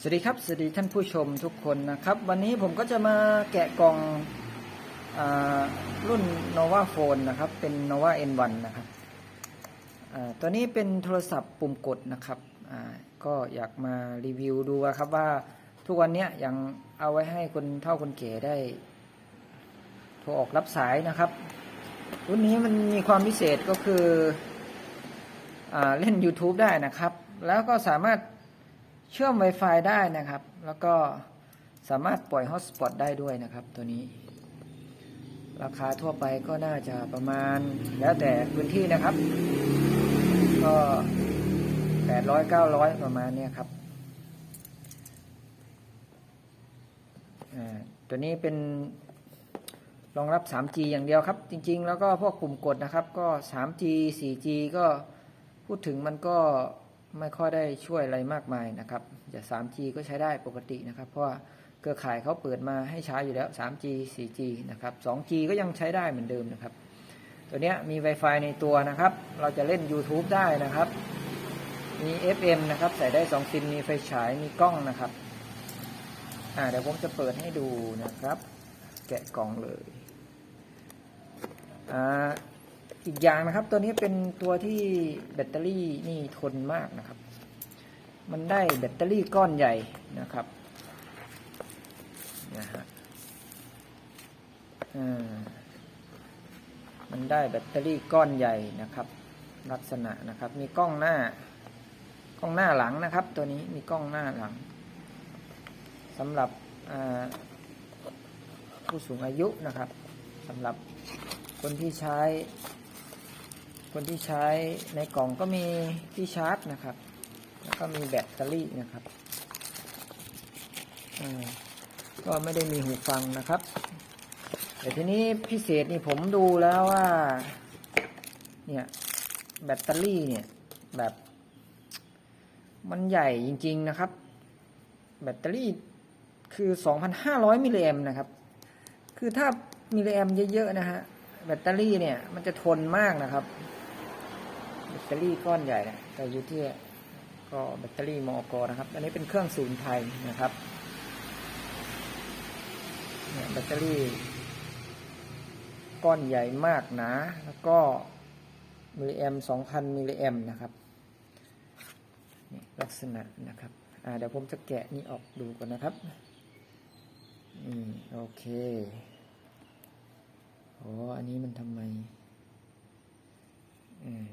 สวัสดีครับ สวัสดีท่านผู้ชมทุกคนนะครับ วันนี้ผมก็จะมาแกะกล่องอรุ่น nova phone นะครับ เป็น nova n1 นะครับตัวนี้เป็นโทรศัพท์ปุ่มกดนะครับก็อยากมารีวิวดูครับว่าทุกวันนี้ยังเอาไว้ให้คนเฒ่าคนแก่ได้โทรออกรับสายนะครับรุ่นนี้มันมีความพิเศษก็คืออเล่น YouTube ได้นะครับ แล้วก็สามารถ เชื่อม Wi-Fi ได้นะครับ แล้วก็สามารถปล่อย Hotspot ได้ด้วยนะครับ ตัวนี้ ราคาทั่วไปก็น่าจะประมาณแล้วแต่พื้นที่นะครับ ก็แปดร้อยเก้าร้อยประมาณเนี้ยครับตัวนี้เป็นรองรับ 3G อย่างเดียวครับ จริง ๆ แล้วก็พวกปุ่มกดนะครับ ก็ 3G 4G ก็พูดถึงมันก็ ไม่ค่อยได้ช่วยอะไรมากมายนะครับจะ 3G ก็ใช้ได้ปกตินะครับ เพราะว่าเครือข่ายเขาเปิดมาให้ใช้อยู่แล้ว 3G 4G นะครับ 2G ก็ยังใช้ได้เหมือนเดิมนะครับ ตัวนี้มี Wi-Fi ในตัวนะครับ เราจะเล่น YouTube ได้นะครับ มี FM นะครับ ใส่ได้ 2 ซิม มีไฟฉาย มีกล้องนะครับ อ่าเดี๋ยวผมจะเปิดให้ดูนะครับ แกะกล่องเลย อ่า อีกอย่างนะครับ ตัวนี้เป็นตัวที่แบตเตอรี่นี่ทนมากนะครับ มันได้แบตเตอรี่ก้อนใหญ่นะครับนะฮะมันได้แบตเตอรี่ก้อนใหญ่นะครับ ลักษณะนะครับ มีกล้องหน้ากล้องหน้าหลังนะครับ ตัวนี้มีกล้องหน้าหลังสำหรับผู้สูงอายุนะครับสำหรับคนที่ใช้ คนที่ใช้ในกล่องก็มีที่ชาร์จนะครับ แล้วก็มีแบตเตอรี่นะครับก็ไม่ได้มีหูฟังนะครับ แต่ทีนี้พิเศษนี่ผมดูแล้วว่า เนี่ยแบตเตอรี่เนี่ยแบบ มันใหญ่จริง ๆนะครับ แบตเตอรี่คือ 2,500 มิลลิแอมนะครับ คือถ้ามิลลิแอมเยอะ ๆ นะฮะ แบตเตอรี่เนี่ย มันจะทนมากนะครับ ตเตอรี่ก้อนใหญ่นะแต่อยู่ที่ก็แบตเตอรี่มอกนะครับ อันนี้เป็นเครื่องศูนย์ไทยนะครับเนี่ยแบตเตอรี่ก้อนใหญ่มากหนาแล้วก็มิลลิแอม2,000มิลลิแอมนะครับลักษณะนะครับอ่าเดี๋ยวผมจะแกะนี่ออกดูก่อนนะครับอืมโอเคโอ้อันนี้มันทำไมเออ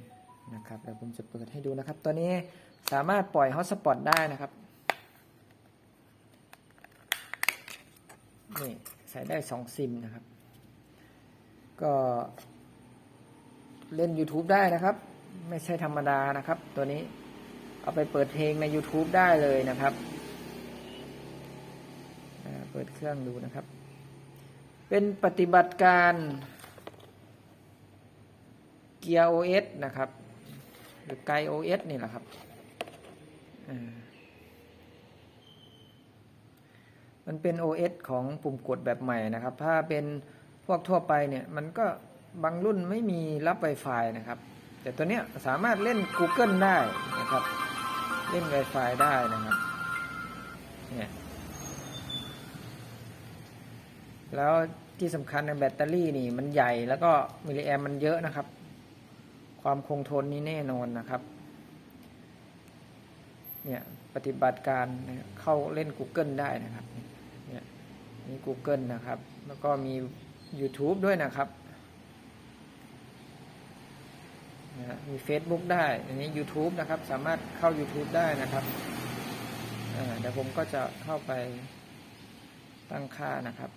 นะครับเดี๋ยวผมจะเปิดให้ดูนะครับ ตัวนี้สามารถปล่อยฮอตสปอตได้นะครับนี่ใส่ได้สองซิมนะครับ ก็เล่น YouTube ได้นะครับ ไม่ใช่ธรรมดานะครับ ตัวนี้เอาไปเปิดเพลงใน YouTube ได้เลยนะครับเปิดเครื่องดูนะครับ เป็นปฏิบัติการเกียร์ OS นะครับ หรือไก OS นี่แหละครับมันเป็น OS ของปุ่มกดแบบใหม่นะครับ ถ้าเป็นพวกทั่วไปเนี่ย มันก็บางรุ่นไม่มีรับ Wi-Fi นะครับ แต่ตัวเนี้ยสามารถเล่น Google ได้นะครับ เล่น Wi-Fi ได้นะครับ เนี่ย แล้วที่สำคัญในแบตเตอรี่นี่มันใหญ่แล้วก็มิลลิแอมมันเยอะนะครับ ความคงทนนี่แน่นอนนะครับ เนี่ยปฏิบัติการเข้าเล่น Google ได้นะครับ เนี่ยมี Google นะครับ แล้วก็มี YouTube ด้วยนะครับนะมี Facebook ได้อันนี้ YouTube นะครับ สามารถเข้า YouTube ได้นะครับเดี๋ยวผมก็จะเข้าไปตั้งค่านะครับ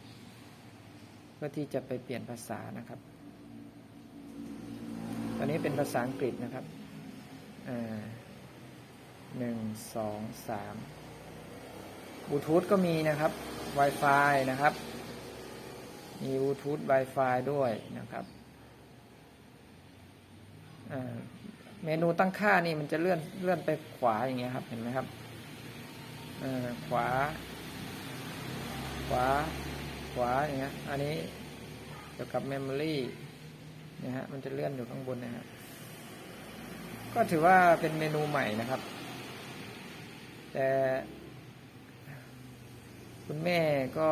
เพื่อที่จะไปเปลี่ยนภาษานะครับ ตอนนี้เป็นภาษาอังกฤษนะครับหนึ่งสองสามบลูทูธก็มีนะครับ Wi-Fi นะครับ มีบลูทูธ Wi-Fi ด้วยนะครับเมนูตั้งค่านี่มันจะเลื่อนเลื่อนไปขวาอย่างเงี้ยครับเห็นไหมครับขวา ขวา ขวาอย่างเงี้ย อันนี้เกี่ยวกับ Memory นะฮะมันจะเลื่อนอยู่ข้างบนนะฮะก็ถือว่าเป็นเมนูใหม่นะครับ แต่คุณแม่ก็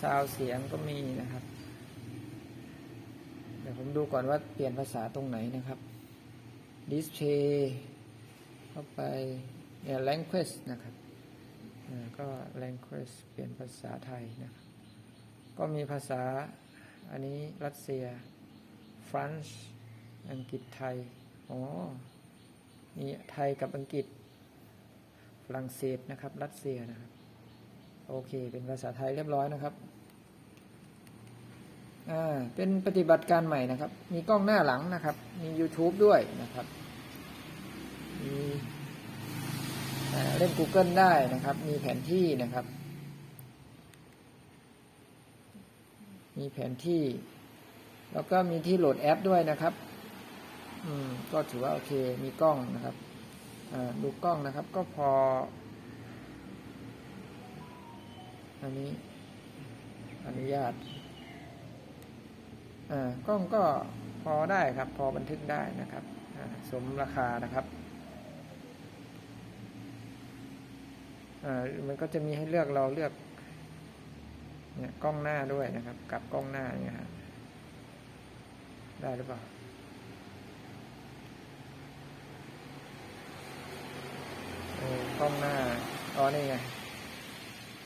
ซาวเสียงก็มีนะครับ เดี๋ยวผมดูก่อนว่าเปลี่ยนภาษาตรงไหนนะครับ display เข้าไปเนี่ย language นะครับก็ language เปลี่ยนภาษาไทยนะครับ ก็มีภาษา อันนี้รัสเซีย ฟรานซ์อังกฤษไทย อ๋อมีไทยกับอังกฤษ ฝรั่งเศสนะครับ รัสเซียนะครับ โอเค เป็นภาษาไทยเรียบร้อยนะครับ อ่า เป็นปฏิบัติการใหม่นะครับ มีกล้องหน้าหลังนะครับ มี YouTube ด้วยนะครับ มีเล่น Google ได้นะครับ มีแผนที่นะครับ มีแผนที่ แล้วก็มีที่โหลดแอปด้วยนะครับ อืม ก็ถือว่าโอเค มีกล้องนะครับอ่าดูกล้องนะครับ ก็พอ อันนี้ อนุญาตอ่ากล้องก็พอได้ครับ พอบันทึกได้นะครับอ่าสมราคานะครับอ่ามันก็จะมีให้เลือกเราเลือก เนี่ยกล้องหน้าด้วยนะครับ กับกล้องหน้าเนี่ยฮะได้หรือเปล่าเออกล้องหน้าอ๋อนี่ไง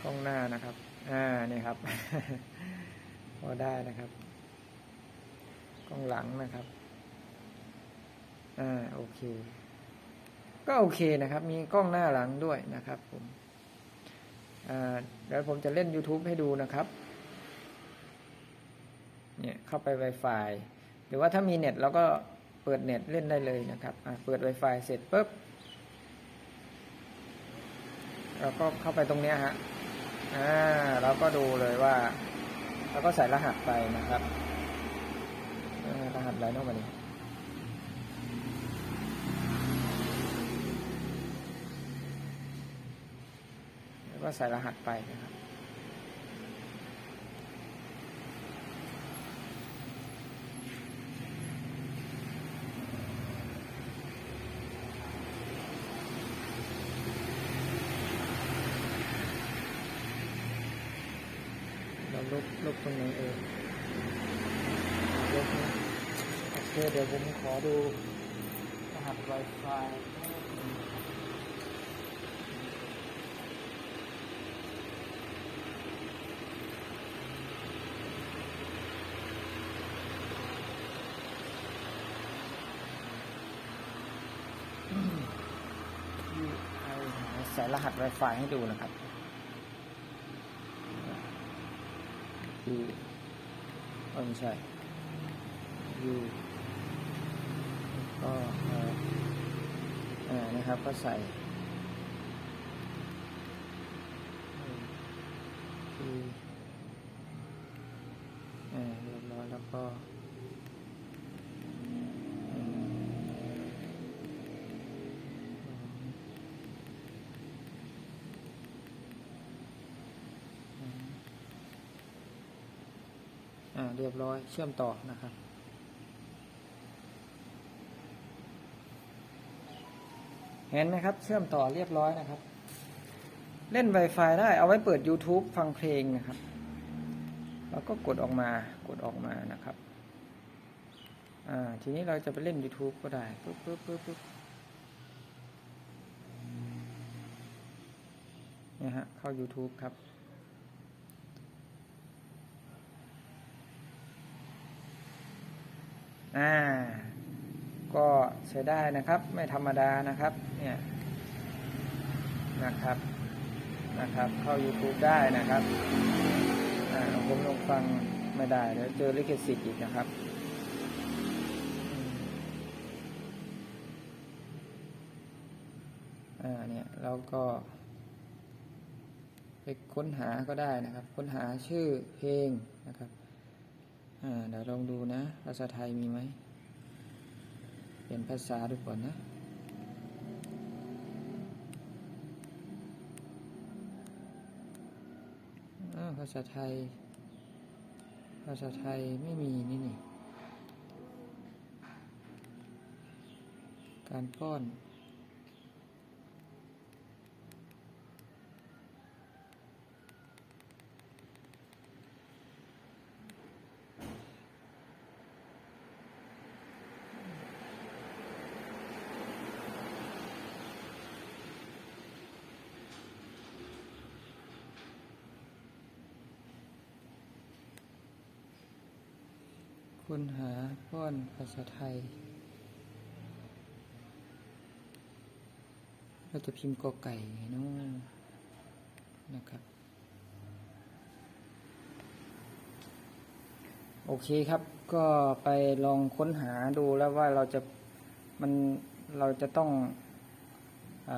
กล้องหน้านะครับ อ่านี่ครับพอได้นะครับกล้องหลังนะครับอ่าโอเค ก็โอเคนะครับ มีกล้องหน้าหลังด้วยนะครับ ผมอ่า เดี๋ยวผมจะเล่น YouTube ให้ดูนะครับ เนี่ยเข้าไป Wi-Fi หรือว่าถ้ามีเน็ตเราก็เปิดเน็ตเล่นได้เลยนะครับเปิด Wi-Fi เสร็จปุ๊บเราก็เข้าไปตรงเนี้ยฮะ อ่า เราก็ดูเลยว่า เราก็ใส่รหัสไปนะครับรหัสอะไรน้องมาดิแล้ว ก็ใส่รหัสไปนะครับ เราลบลบตรงไหนเออลบนะโอเคเดี๋ยวผมขอดูรหัส Wi-Fi อืม UI ใส่ รหัส Wi-Fi ให้ดูนะครับคือเออไม่ใช่ U ก็เออนะครับก็ใส่คืออ่าเรียบร้อยแล้วก็อืมอืม อ่า เรียบร้อยเชื่อมต่อนะครับ เห็นไหมครับ เชื่อมต่อเรียบร้อยนะครับ เล่น Wi-Fi ได้เอาไว้เปิด YouTube ฟังเพลงนะครับ แล้วก็กดออกมากดออกมานะครับอ่าทีนี้เราจะไปเล่น YouTube ก็ได้ปุ๊บปุ๊บปุ๊บปุ๊บเนี่ยฮะเข้า YouTube ครับ อ่าก็ใช้ได้นะครับ ไม่ธรรมดานะครับ เนี่ยนะครับนะครับ เข้า YouTube ได้นะครับผมลงฟังไม่ได้เดี๋ยวเจอลิขสิทธิ์อีกนะครับอ่าเนี่ยเราก็ไปค้นหาก็ได้นะครับ ค้นหาชื่อเพลงนะครับ เดี๋ยวลองดูนะ ภาษาไทยมีไหม เปลี่ยนภาษาดูก่อนนะ ภาษาไทย ภาษาไทยไม่มีนี่นี่ การป้อน ค้นหาป้อนภาษาไทย เราจะพิมพ์กอไก่เนาะนะครับ โอเคครับ ก็ไปลองค้นหาดูแล้วว่าเราจะมันเราจะต้องอ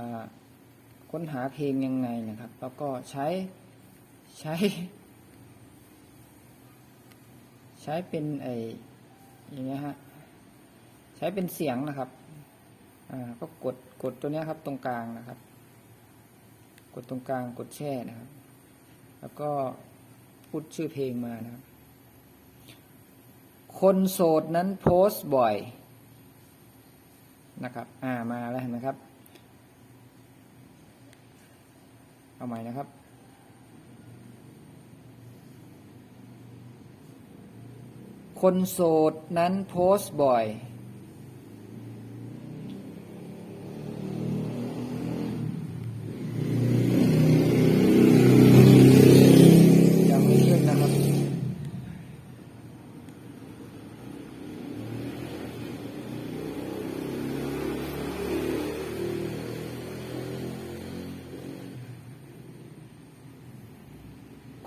ค้นหาเพลงยังไงนะครับ แล้วก็ใช้ใช้ใช้เป็นไออย่างเงี้ยฮะใช้เป็นเสียงนะครับอ่าก็กดกดตัวเนี้ยครับ ตรงกลางนะครับ กดตรงกลางกดแช่นะครับ แล้วก็พูดชื่อเพลงมานะครับ คนโสดนั้นโพสต์บ่อยนะครับ อ่ามาแล้วเห็นไหมครับ เอาใหม่นะครับ คนโสดนั้นโพสต์บ่อย ยังไม่ขึ้นนะครับ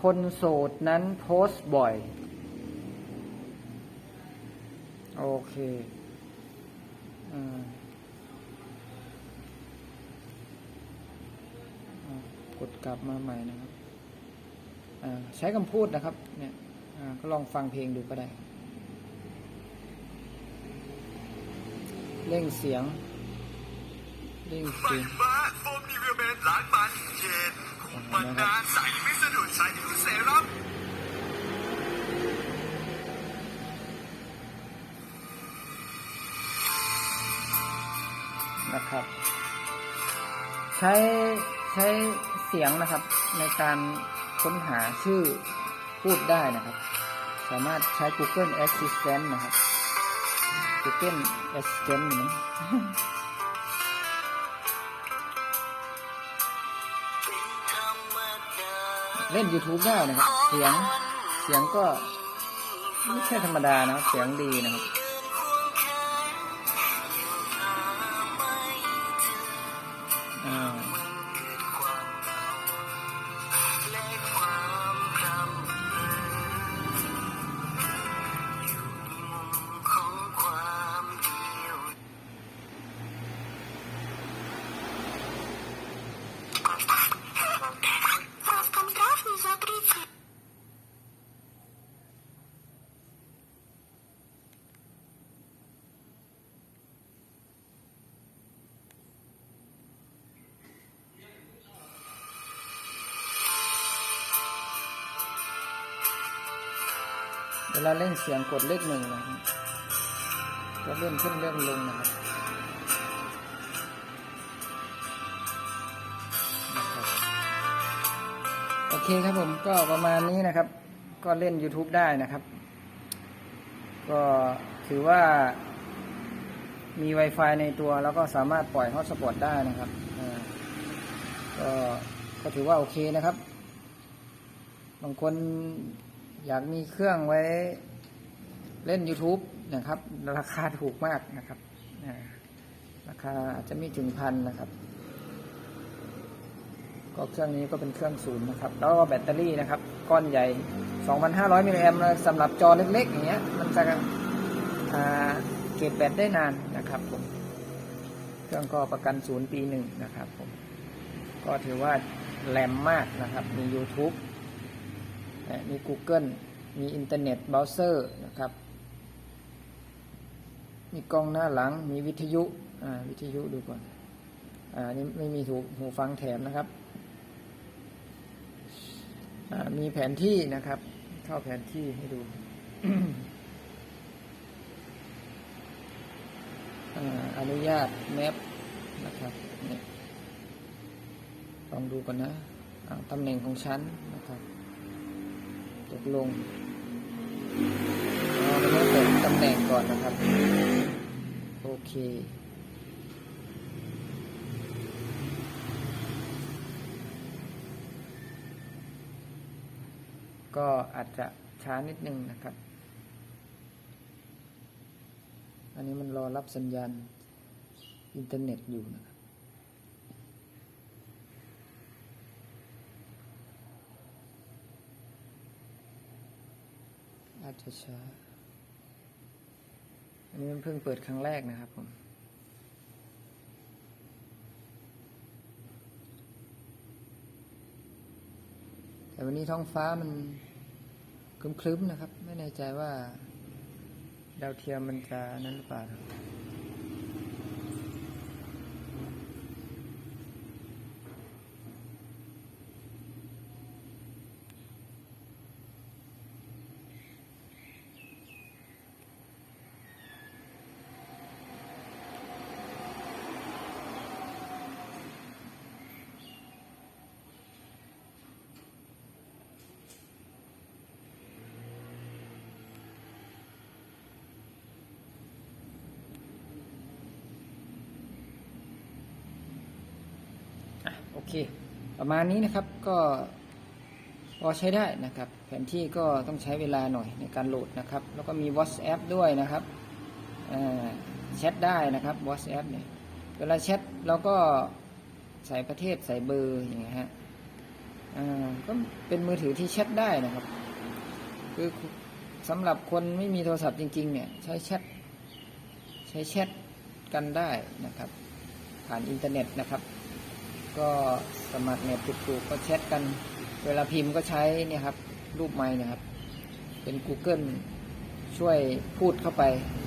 คนโสดนั้นโพสต์บ่อย โอเคอ่าอ่ากดกลับมาใหม่นะครับอ่าใช้คำพูดนะครับ เนี่ยอ่าก็ลองฟังเพลงดูก็ได้ เร่งเสียง เร่งเสียงฟ้าโฟมนิเวลแมนล้างมันเย็นคุมมันนานใส่ไม่สะดุดใส่ นะครับ ใช้ใช้เสียงนะครับในการค้นหาชื่อพูดได้นะครับ สามารถใช้ Google Assistant นะครับ Google Assistant นะเล่น YouTube ได้นะครับ เสียง เสียงก็ไม่ใช่ธรรมดานะครับ เสียงดีนะครับ เวลาเล่นเสียงกดเลขหนึ่งนะครับก็เลื่อนขึ้นเลื่อนลงนะครับโอเคครับผมก็ประมาณนี้นะครับ ก็เล่น YouTube ได้นะครับ ก็ถือว่ามี Wi-Fi ในตัวแล้วก็สามารถปล่อยฮอตสปอตได้นะครับก็ก็ถือว่าโอเคนะครับ บางคน อยากมีเครื่องไว้เล่น YouTube นะครับ ราคาถูกมากนะครับราคาอาจจะไม่ถึงพันนะครับ ก็เครื่องนี้ก็เป็นเครื่องศูนย์นะครับ แล้วก็แบตเตอรี่นะครับ ก้อนใหญ่ 2,500มิลลิแอมป์สำหรับจอเล็กๆ อย่างเงี้ย มันจะเก็บแบตได้นานนะครับผมเครื่องก็ประกันศูนย์ปีหนึ่งนะครับผมก็ถือว่าแรมมากนะครับ มี YouTube มี Google มีอินเทอร์เน็ตเบราว์เซอร์นะครับ มีกล้องหน้าหลัง มีวิทยุ อ่า วิทยุดูก่อน อ่า นี่ไม่มีหูหูฟังแถมนะครับ อ่า มีแผนที่นะครับ เข้าแผนที่ให้ดู อ่า อนุญาตแมปนะครับนี่ลองดูก่อนนะตำแหน่งของชั้นนะครับ ตกลงเราเลือกแบบตำแหน่งก่อนนะครับ โอเค ก็อาจจะช้านิดนึงนะครับ อันนี้มันรอรับสัญญาณอินเทอร์เน็ตอยู่นะครับ อาช้าอันนี้มันเพิ่งเปิดครั้งแรกนะครับผมแต่วันนี้ท้องฟ้ามันคลึ้มๆนะครับ ไม่แน่ใจว่า ดาวเทียมมันจะนั้นหรือเปล่า เคประมาณนี้นะครับก็พอใช้ได้นะครับ แผนที่ก็ต้องใช้เวลาหน่อยในการโหลดนะครับ แล้วก็มี WhatsApp ด้วยนะครับแชทได้นะครับ WhatsApp เนี่ยเวลาแชทเราก็ใส่ประเทศใส่เบอร์อย่างเงี้ยฮะก็เป็นมือถือที่แชทได้นะครับ คือสำหรับคนไม่มีโทรศัพท์จริง ๆ เนี่ย ใช้แชทใช้แชทกันได้นะครับ ผ่านอินเทอร์เน็ตนะครับ ก็สมัครเน็ตถูกๆก็แชทกัน เวลาพิมพ์ก็ใช้เนี่ยครับ รูปไม้นะครับ เป็น Google ช่วยพูดเข้าไป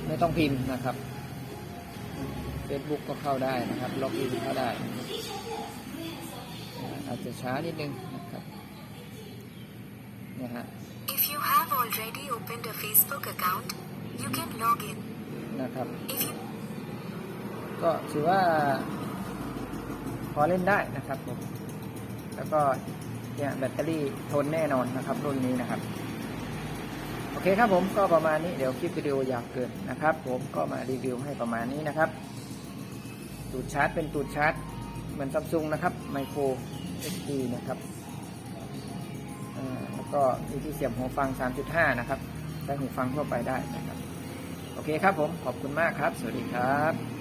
ไม่ต้องพิมพ์นะครับ Facebook ก็เข้าได้นะครับ ล็อกอินเข้าได้อ่าอาจจะช้านิดนึงนะครับเนี่ยฮะ If you have already opened a Facebook account, you can log in. นะครับ If you ก็ถือว่าพ อเล่นได้นะครับผมแล้วก็เนี่ยแบตเตอรี่ทนแน่นอนนะครับรุ่นนี้นะครับ โอเคครับผมก็ประมาณนี้เดี๋ยวคลิปวิดีโอยาวเกินนะครับ ผมก็มารีวิวให้ประมาณนี้นะครับตูดชาร์จเป็นตูดชาร์จเหมือนซัมซุงนะครับไมโคร SD นะครับแล้วก็มีที่เสียบหูฟัง 3.5 นะครับใช้หูฟังทั่วไปได้นะครับ โอเคครับผมขอบคุณมากครับ สวัสดีครับ